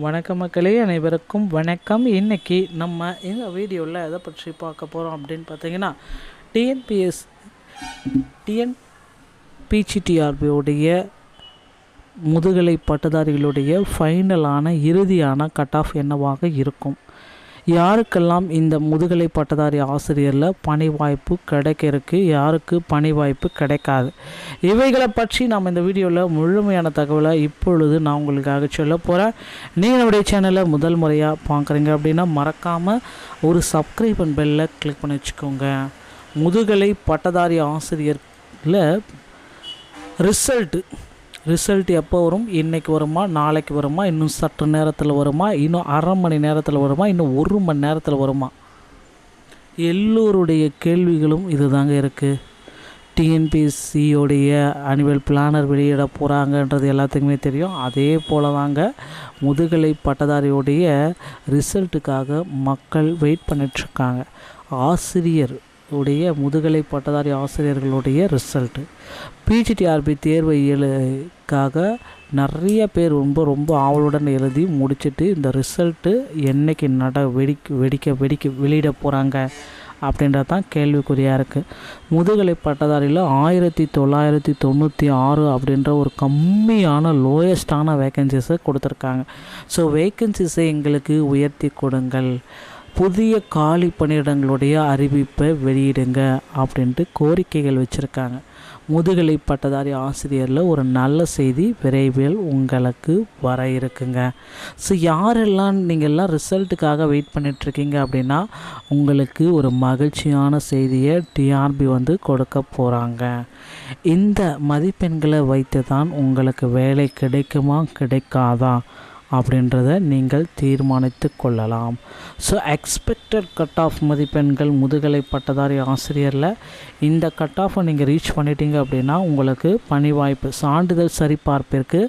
வணக்க மக்களே அனைவருக்கும் வணக்கம். இன்னைக்கு நம்ம இந்த வீடியோவில் எதை பற்றி பார்க்க போகிறோம் அப்படின்னு பார்த்தீங்கன்னா டிஎன்பிஎஸ் டிஎன் பிஜிடிஆர்பியோடைய முதுகலை பட்டதாரிகளுடைய ஃபைனலான இறுதியான கட் ஆஃப் என்னவாக இருக்கும்? யாருக்கெல்லாம் இந்த முதுகலை பட்டதாரி ஆசிரியரில் பணி வாய்ப்பு கிடைக்க இருக்கு யாருக்கு பணி வாய்ப்பு கிடைக்காது? இவைகளை பற்றி நாம் இந்த வீடியோவில் முழுமையான தகவலை இப்பொழுது நான் உங்களுக்காக சொல்ல போகிறேன் நீங்கள் என்னுடைய சேனலை முதல் முறையாக பார்க்குறீங்க அப்படின்னா மறக்காமல் ஒரு சப்ஸ்கிரைப் அண்ட் பெல்லை கிளிக் பண்ணி வச்சுக்கோங்க. முதுகலை பட்டதாரி ஆசிரியரில் ரிசல்ட்டு ரிசல்ட் எப்போ வரும்? இன்றைக்கி வருமா? நாளைக்கு வருமா? இன்னும் சற்று நேரத்தில் வருமா? இன்னும் அரை மணி நேரத்தில் வருமா? இன்னும் ஒரு மணி நேரத்தில் வருமா? எல்லோருடைய கேள்விகளும் இதுதாங்க இருக்குது டிஎன்பிஎஸ்சியோடைய அனுவல் பிளானர் வெளியிட போகிறாங்கன்றது எல்லாத்துக்குமே தெரியும். அதே போல் தாங்க முதுகலை பட்டதாரியோடைய ரிசல்ட்டுக்காக மக்கள் வெயிட் பண்ணிட்டுருக்காங்க ஆசிரியர் உடைய முதுகலை பட்டதாரி ஆசிரியர்களுடைய ரிசல்ட்டு பிஜிடிஆர்பி தேர்வை எழுக்காக நிறைய பேர் ரொம்ப ரொம்ப ஆவலுடன் எழுதி முடிச்சுட்டு இந்த ரிசல்ட்டு என்னைக்கு நட வெடிக்க வெடிக்க வெடிக்க வெளியிட போகிறாங்க அப்படின்றது தான் கேள்விக்குறியாக இருக்குது முதுகலை பட்டதாரியில் ஆயிரத்தி தொள்ளாயிரத்தி தொண்ணூற்றி ஆறு அப்படின்ற ஒரு கம்மியான லோயஸ்டான வேக்கன்சிஸை கொடுத்துருக்காங்க. ஸோ வேக்கன்சிஸை எங்களுக்கு உயர்த்தி கொடுங்கள். புதிய காலி பணியிடங்களுடைய அறிவிப்பை வெளியிடுங்க அப்படின்ட்டு கோரிக்கைகள் வச்சுருக்காங்க. முதுகலை பட்டதாரி ஆசிரியரில் ஒரு நல்ல செய்தி விரைவில் உங்களுக்கு வர இருக்குங்க. ஸோ யாரெல்லாம் நீங்கள்லாம் ரிசல்ட்டுக்காக வெயிட் பண்ணிகிட்ருக்கீங்க அப்படின்னா உங்களுக்கு ஒரு மகிழ்ச்சியான செய்தியை டிஆர்பி வந்து கொடுக்க போகிறாங்க இந்த மதிப்பெண்களை வைத்து தான் உங்களுக்கு வேலை கிடைக்குமா கிடைக்காதா? அப்படின்றத நீங்கள் தீர்மானித்து கொள்ளலாம். ஸோ எக்ஸ்பெக்டட் கட் ஆஃப் மதிப்பெண்கள் முதுகலை பட்டதாரி ஆசிரியரில் இந்த கட் ஆஃபை நீங்கள் ரீச் பண்ணிட்டீங்க அப்படின்னா உங்களுக்கு பணி வாய்ப்பு சான்றிதழ் சரிபார்ப்பிற்கு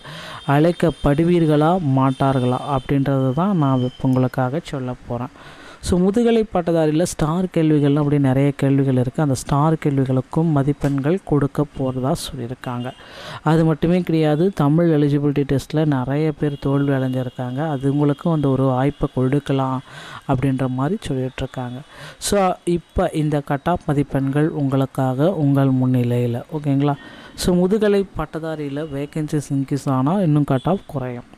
அழைக்கப்படுவீர்களா மாட்டார்களா அப்படின்றது தான் நான் இப்போ உங்களுக்காக சொல்ல போகிறேன் ஸோ முதுகலை பட்டதாரியில் ஸ்டார் கேள்விகள் அப்படி நிறைய கேள்விகள் இருக்குது அந்த ஸ்டார் கேள்விகளுக்கும் மதிப்பெண்கள் கொடுக்க போகிறதா சொல்லியிருக்காங்க. அது மட்டுமே கிடையாது தமிழ் எலிஜிபிலிட்டி டெஸ்ட்டில் நிறைய பேர் தோல்வி அடைஞ்சிருக்காங்க. அது உங்களுக்கும் அந்த ஒரு வாய்ப்பை கொடுக்கலாம் அப்படின்ற மாதிரி சொல்லிகிட்ருக்காங்க ஸோ இப்போ இந்த கட் ஆஃப் மதிப்பெண்கள் உங்களுக்காக உங்கள் முன்னிலையில். ஓகேங்களா? ஸோ முதுகலை பட்டதாரியில் வேகன்சிஸ் இன்க்ரீஸ் ஆனால் இன்னும் கட் ஆஃப் குறையும்.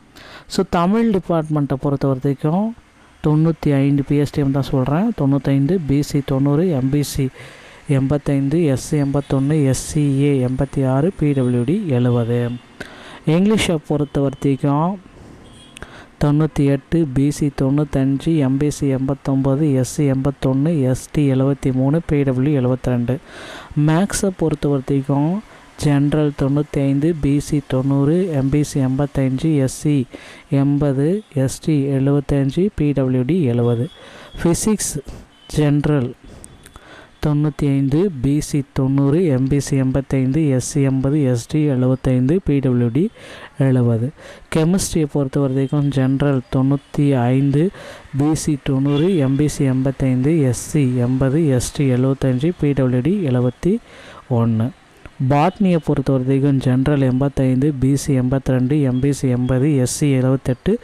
ஸோ தமிழ் டிபார்ட்மெண்ட்டை பொறுத்த வரைக்கும் தொண்ணூற்றி ஐந்து பிஎஸ்டிஎம் தான் சொல்கிறேன் தொண்ணூத்தைந்து பிசி தொண்ணூறு எம்பிசி எண்பத்தைந்து எஸ்சி எண்பத்தொன்று எஸ்சிஏ எண்பத்தி ஆறு பிடபிள்யூடி எழுபது இங்கிலீஷை பொறுத்த வரைக்கும் தொண்ணூற்றி எட்டு பிசி தொண்ணூத்தஞ்சு எம்பிசி எண்பத்தொம்போது எஸ்சி எண்பத்தொன்று எஸ்டி எழுபத்தி மூணு பிடபிள்யூ எழுபத்தி ரெண்டு. மேக்ஸை பொறுத்த வரைக்கும் ஜென்ரல் தொண்ணூற்றி ஐந்து பிசி தொண்ணூறு எம்பிசி எண்பத்தஞ்சு எஸ்சி எண்பது எஸ்டி எழுபத்தஞ்சு பிடபிள்யூடி எழுபது ஃபிசிக்ஸ் ஜென்ரல் தொண்ணூற்றி ஐந்து பிசி தொண்ணூறு எம்பிசி எண்பத்தைந்து எஸ்சி எண்பது எஸ்டி எழுபத்தைந்து பிடபிள்யூடி எழுபது கெமிஸ்ட்ரியை பொறுத்த வரைக்கும் ஜென்ரல் தொண்ணூற்றி ஐந்து பிசி தொண்ணூறு எம்பிசி எண்பத்தைந்து எஸ்சி எண்பது எஸ்டி எழுபத்தஞ்சு பிடபிள்யூடி எழுபத்தி ஒன்று பாட்னியை பொறுத்த வரைக்கும் ஜென்ரல் எண்பத்தைந்து பிசி எண்பத்தி ரெண்டு எம்பிசி எண்பது எஸ்சி எழுபத்தெட்டு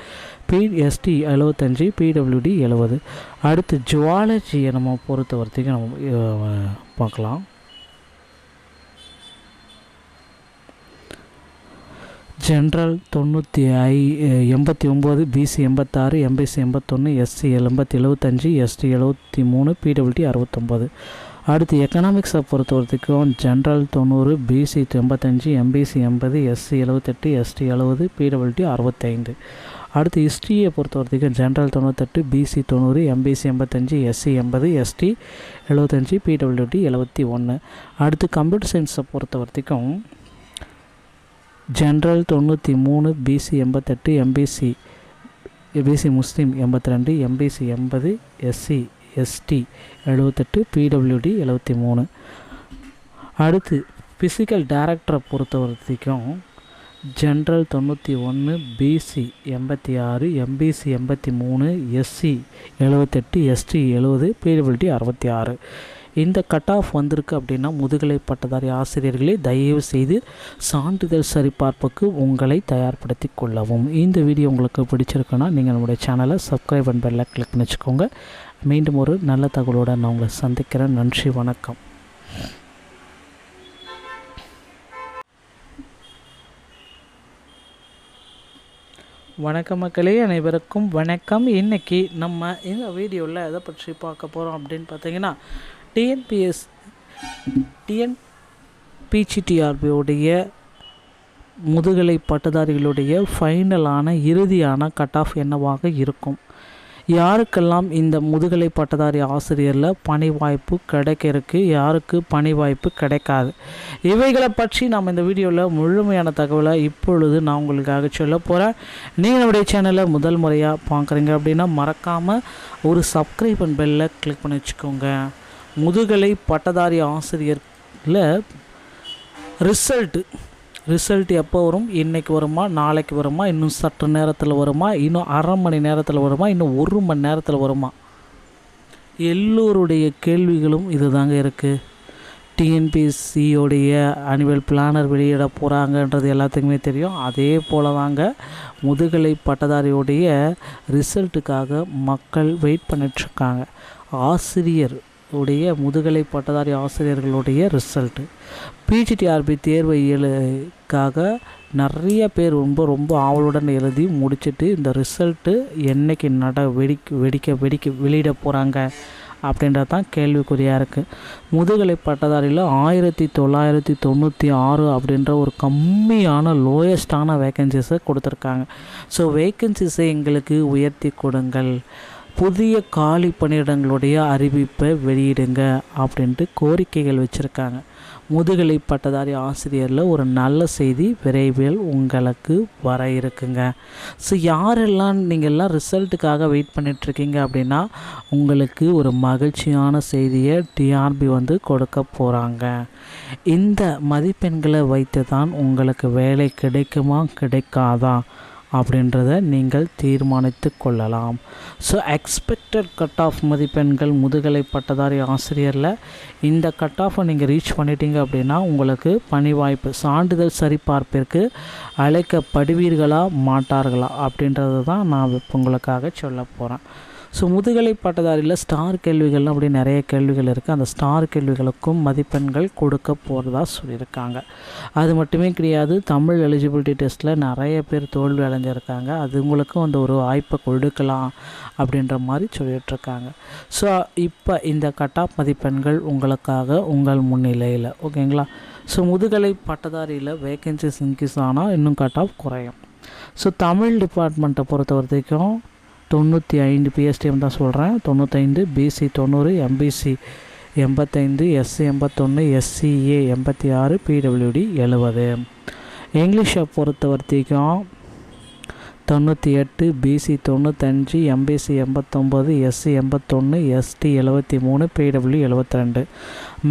பி எஸ்டி எழுபத்தஞ்சி பிடபிள்யூடி எழுபது அடுத்து ஜுவாலஜியை நம்ம பொறுத்த வரைக்கும் நம்ம பார்க்கலாம். ஜென்ரல் தொண்ணூற்றி ஐ எண்பத்தி ஒம்பது பிசி எண்பத்தாறு எம்பிசி எண்பத்தொன்று எஸ்சி எண்பத்தி எழுபத்தஞ்சி எஸ்டி எழுபத்தி மூணு பிடபிள்யூடி அறுபத்தொம்போது அடுத்து எக்கனாமிக்ஸை பொறுத்த வரைக்கும் ஜென்ரல் தொண்ணூறு பிசி எண்பத்தஞ்சு எம்பிசி எண்பது எஸ்சி எழுபத்தெட்டு எஸ்டி எழுபது பிடபிள்யூடி அறுபத்தைந்து அடுத்து ஹிஸ்ட்ரியை பொறுத்த வரைக்கும் ஜென்ரல் தொண்ணூத்தெட்டு பிசி தொண்ணூறு எம்பிசி எண்பத்தஞ்சு எஸ்சி எண்பது எஸ்டி எழுபத்தஞ்சு பிடபிள்யூடி எழுபத்தி ஒன்று அடுத்து கம்ப்யூட்டர் சயின்ஸை பொறுத்த வரைக்கும் ஜென்ரல் தொண்ணூற்றி மூணு பிசி எண்பத்தெட்டு எம்பிசி பிசி முஸ்லீம் எண்பத்தி ரெண்டு எம்பிசி எண்பது எஸ்சி எஸ்டி எழுபத்தெட்டு பிடபிள்யூடி எழுபத்தி மூணு அடுத்து ஃபிசிக்கல் டேரக்டரை பொறுத்த வரைக்கும் ஜென்ரல் தொண்ணூற்றி ஒன்று பிசி எண்பத்தி ஆறு எம்பிசி எண்பத்தி மூணு எஸ்சி எழுபத்தெட்டு எஸ்டி எழுபது பிடபிள்யூடி அறுபத்தி ஆறு. இந்த கட் ஆஃப் வந்திருக்கு அப்படின்னா முதுகலை பட்டதாரி ஆசிரியர்களே தயவு செய்து சான்றிதழ் சரிபார்ப்புக்கு உங்களை தயார்படுத்தி கொள்ளவும். இந்த வீடியோ உங்களுக்கு பிடிச்சிருக்குன்னா நீங்கள் நம்முடைய சேனலை சப்ஸ்கிரைப் அண்ட் பெல்லை கிளிக் பண்ணி வச்சுக்கோங்க. மீண்டும் ஒரு நல்ல தகவலோடு நான் உங்களை சந்திக்கிறேன். நன்றி வணக்கம். வணக்கம் மக்களே அனைவருக்கும் வணக்கம். இன்னைக்கு நம்ம இந்த வீடியோவில் எதை பற்றி பார்க்க போகிறோம் அப்படின்னு பார்த்தீங்கன்னா டிஎன்பிஎஸ் டிஎன் பிஜிடிஆர்பியோடைய முதுகலை பட்டதாரிகளுடைய ஃபைனலான இறுதியான கட் ஆஃப் என்னவாக இருக்கும்? யாருக்கெல்லாம் இந்த முதுகலை பட்டதாரி ஆசிரியரில் பணி வாய்ப்பு கிடைக்க இருக்கு யாருக்கு பணி வாய்ப்பு கிடைக்காது? இவைகளை பற்றி நாம் இந்த வீடியோவில் முழுமையான தகவலை இப்பொழுது நான் உங்களுக்காக சொல்ல போகிறேன் நீங்கள் நம்முடைய சேனலை முதல் முறையாக பார்க்குறீங்க அப்படின்னா மறக்காமல் ஒரு சப்ஸ்கிரைப் அண்ட் பெல்லை கிளிக் பண்ணி வச்சுக்கோங்க. முதுகலை பட்டதாரி ஆசிரியரில் ரிசல்ட்டு ரிசல்ட் எப்போ வரும்? இன்றைக்கி வருமா? நாளைக்கு வருமா? இன்னும் சற்று நேரத்தில் வருமா? இன்னும் அரை மணி நேரத்தில் வருமா? இன்னும் ஒரு மணி நேரத்தில் வருமா? எல்லோருடைய கேள்விகளும் இது தாங்க இருக்குது டிஎன்பிஎஸ்சியோடைய அனுவல் பிளானர் வெளியிட போகிறாங்கன்றது எல்லாத்துக்குமே தெரியும். அதே போல் தாங்க முதுகலை பட்டதாரியோடைய ரிசல்ட்டுக்காக மக்கள் வெயிட் பண்ணிட்டுருக்காங்க. ஆசிரியர் உடைய முதுகலை பட்டதாரி ஆசிரியர்களுடைய ரிசல்ட்டு பிஜிடிஆர்பி தேர்வை எழுக்காக நிறைய பேர் ரொம்ப ரொம்ப ஆவலுடன் எழுதி முடிச்சுட்டு இந்த ரிசல்ட்டு என்னைக்கு நட வெடிக்க வெடிக்க வெடிக்க வெளியிட போகிறாங்க அப்படின்றது தான் கேள்விக்குறியாக இருக்குது முதுகலை பட்டதாரியில் ஆயிரத்தி தொள்ளாயிரத்தி தொண்ணூற்றி ஆறு அப்படின்ற ஒரு கம்மியான லோயஸ்டான வேக்கன்சிஸை கொடுத்துருக்காங்க. ஸோ வேக்கன்சிஸை எங்களுக்கு உயர்த்தி கொடுங்கள். புதிய காலி பணியிடங்களுடைய அறிவிப்பை வெளியிடுங்க அப்படின்ட்டு கோரிக்கைகள் வச்சுருக்காங்க. முதுகலை பட்டதாரி ஆசிரியரில் ஒரு நல்ல செய்தி விரைவில் உங்களுக்கு வர இருக்குங்க. ஸோ யாரெல்லாம் நீங்கள்லாம் ரிசல்ட்டுக்காக வெயிட் பண்ணிகிட்ருக்கீங்க அப்படின்னா உங்களுக்கு ஒரு மகிழ்ச்சியான செய்தியை டிஆர்பி வந்து கொடுக்க போகிறாங்க இந்த மதிப்பெண்களை வைத்து தான் உங்களுக்கு வேலை கிடைக்குமா? கிடைக்காதா? அப்படின்றத நீங்கள் தீர்மானித்து கொள்ளலாம். ஸோ எக்ஸ்பெக்டட் கட் ஆஃப் மதிப்பெண்கள் முதுகலை பட்டதாரி ஆசிரியரில் இந்த கட் ஆஃபை நீங்கள் ரீச் பண்ணிட்டீங்க அப்படின்னா உங்களுக்கு பணி வாய்ப்பு சான்றிதழ் சரிபார்ப்பிற்கு அழைக்கப்படுவீர்களா மாட்டார்களா அப்படின்றது தான் நான் இப்போ உங்களுக்காக சொல்ல போகிறேன் ஸோ முதுகலை பட்டதாரியில் ஸ்டார் கேள்விகள் அப்படி நிறைய கேள்விகள் இருக்குது அந்த ஸ்டார் கேள்விகளுக்கும் மதிப்பெண்கள் கொடுக்க போகிறதா சொல்லியிருக்காங்க. அது மட்டுமே கிடையாது தமிழ் எலிஜிபிலிட்டி டெஸ்ட்டில் நிறைய பேர் தோல்வி அடைஞ்சிருக்காங்க. அது உங்களுக்கும் அந்த ஒரு வாய்ப்பை கொடுக்கலாம் அப்படின்ற மாதிரி சொல்லிகிட்ருக்காங்க ஸோ இப்போ இந்த கட் ஆஃப் மதிப்பெண்கள் உங்களுக்காக உங்கள் முன்னிலையில் ஓகேங்களா? ஸோ முதுகலை பட்டதாரியில் வேகன்சிஸ் இன்க்ரீஸ் ஆனால் இன்னும் கட் ஆஃப் குறையும். ஸோ தமிழ் டிபார்ட்மெண்ட்டை பொறுத்த வரைக்கும் தொண்ணூற்றி ஐந்து பிஎஸ்டிஎம் தான் சொல்கிறேன் தொண்ணூத்தைந்து பிசி தொண்ணூறு எம்பிசி எண்பத்தைந்து எஸ்சி எண்பத்தொன்று எஸ்சிஏ எண்பத்தி ஆறு பிடபிள்யூடி எழுபது இங்கிலீஷை பொறுத்த வரைக்கும் தொண்ணூற்றி எட்டு பிசி தொண்ணூத்தஞ்சு எம்பிசி எண்பத்தொம்போது எஸ்சி எண்பத்தொன்று எஸ்டி எழுபத்தி மூணு பிடபிள்யூ எழுபத்தி ரெண்டு.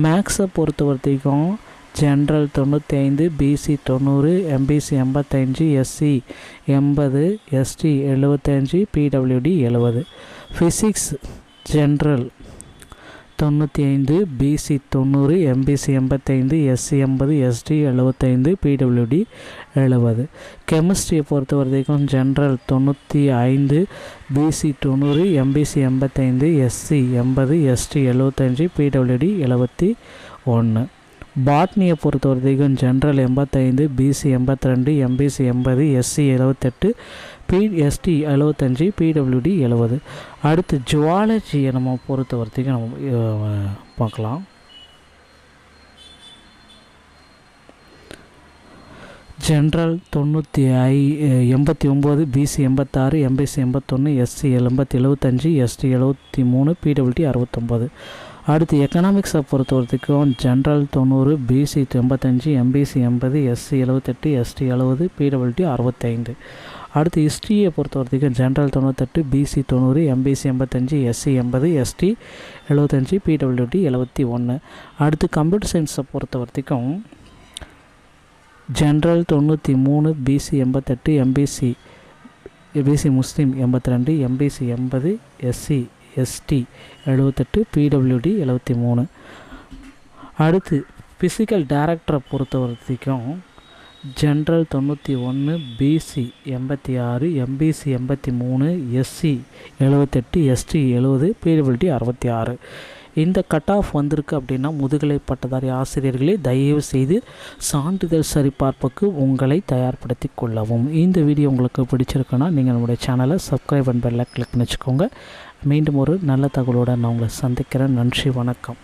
மேக்ஸை பொறுத்த வரைக்கும் ஜென்ரல் தொண்ணூற்றி ஐந்து பிசி தொண்ணூறு எம்பிசி எண்பத்தஞ்சு எஸ்சி எண்பது எஸ்டி எழுபத்தஞ்சு பிடபிள்யூடி எழுபது ஃபிசிக்ஸ் ஜென்ரல் தொண்ணூற்றி ஐந்து பிசி தொண்ணூறு எம்பிசி எண்பத்தைந்து எஸ்சி எண்பது எஸ்டி எழுபத்தைந்து பிடபிள்யூடி எழுபது கெமிஸ்ட்ரியை பொறுத்த வரைக்கும் ஜென்ரல் தொண்ணூற்றி ஐந்து பிசி தொண்ணூறு எம்பிசி எண்பத்தைந்து எஸ்சி எண்பது எஸ்டி எழுபத்தஞ்சு பிடபிள்யூடி எழுபத்தி ஒன்று பாட்னியை பொறுத்த வரைக்கும் ஜென்ரல் எண்பத்தைந்து பிசி எண்பத்தி ரெண்டு எம்பிசி எண்பது எஸ்சி எழுபத்தெட்டு பி எஸ்டி எழுபத்தஞ்சி பிடபிள்யூடி எழுபது அடுத்து ஜுவாலஜியை நம்ம பொறுத்த வரைக்கும் நம்ம பார்க்கலாம். ஜென்ரல் தொண்ணூற்றி ஐ எண்பத்தி ஒம்பது பிசி எண்பத்தாறு எம்பிசி எண்பத்தொன்று எஸ்சி எண்பத்தி எழுபத்தஞ்சி எஸ்டி எழுபத்தி மூணு பிடபிள்யூடி அறுபத்தொம்போது அடுத்து எக்கனாமிக்ஸை பொறுத்த வரைக்கும் ஜென்ரல் தொண்ணூறு பிசி எண்பத்தஞ்சு எம்பிசி எண்பது எஸ்சி எழுபத்தெட்டு எஸ்டி எழுபது பிடபிள்யூடி அறுபத்தைந்து. அடுத்து ஹிஸ்ட்ரியை பொறுத்த வரைக்கும் ஜென்ரல் தொண்ணூத்தெட்டு பிசி தொண்ணூறு எம்பிசி எண்பத்தஞ்சு எஸ்சி எண்பது எஸ்டி எழுபத்தஞ்சி பிடபிள்யூடி எழுபத்தி ஒன்று. அடுத்து கம்ப்யூட்டர் சயின்ஸை பொறுத்த வரைக்கும் ஜென்ரல் தொண்ணூற்றி மூணு பிசி எண்பத்தெட்டு எம்பிசி பிசி முஸ்லீம் எண்பத்தி ரெண்டு எம்பிசி எண்பது எஸ்சி எஸ்டி எழுபத்தெட்டு பிடபிள்யூடி எழுபத்தி மூணு அடுத்து ஃபிசிக்கல் டேரக்டரை பொறுத்த வரைக்கும் ஜென்ரல் தொண்ணூற்றி ஒன்று பிசி எண்பத்தி ஆறு எம்பிசி எண்பத்தி மூணு எஸ்சி எழுபத்தெட்டு எஸ்டி எழுபது பிடபிள்யூடி அறுபத்தி ஆறு. இந்த கட் ஆஃப் வந்திருக்கு அப்படின்னா முதுகலை பட்டதாரி ஆசிரியர்களே தயவு செய்து சான்றிதழ் சரிபார்ப்புக்கு உங்களை தயார்படுத்தி கொள்ளவும். இந்த வீடியோ உங்களுக்கு பிடிச்சிருக்குன்னா நீங்கள் நம்முடைய சேனலை சப்ஸ்கிரைப் அண்ட் பெல்லை கிளிக் பண்ணி வச்சுக்கோங்க மீண்டும் ஒரு நல்ல தகவலோடு நான் உங்களை சந்திக்கிறேன். நன்றி வணக்கம்.